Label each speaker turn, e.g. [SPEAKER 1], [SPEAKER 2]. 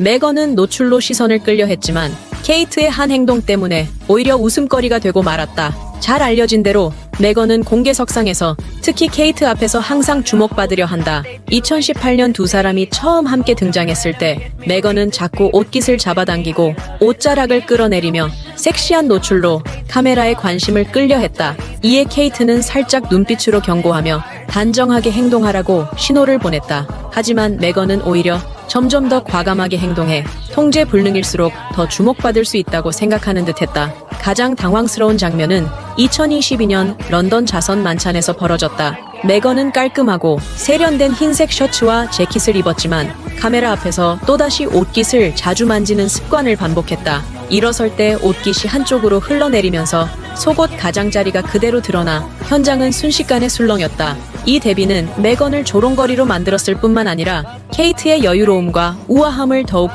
[SPEAKER 1] 메건은 노출로 시선을 끌려 했지만 케이트의 한 행동 때문에 오히려 웃음거리가 되고 말았다. 잘 알려진 대로 메건은 공개석상에서 특히 케이트 앞에서 항상 주목받으려 한다. 2018년 두 사람이 처음 함께 등장했을 때 메건은 자꾸 옷깃을 잡아당기고 옷자락을 끌어내리며 섹시한 노출로 카메라의 관심을 끌려 했다. 이에 케이트는 살짝 눈빛으로 경고하며 단정하게 행동하라고 신호를 보냈다. 하지만 메건은 오히려 점점 더 과감하게 행동해 통제 불능일수록 더 주목받을 수 있다고 생각하는 듯했다. 가장 당황스러운 장면은 2022년 런던 자선 만찬에서 벌어졌다. 메건은 깔끔하고 세련된 흰색 셔츠와 재킷을 입었지만 카메라 앞에서 또다시 옷깃을 자주 만지는 습관을 반복했다. 일어설 때 옷깃이 한쪽으로 흘러내리면서 속옷 가장자리가 그대로 드러나 현장은 순식간에 술렁였다. 이 대비는 메건을 조롱거리로 만들었을 뿐만 아니라 케이트의 여유로움과 우아함을 더욱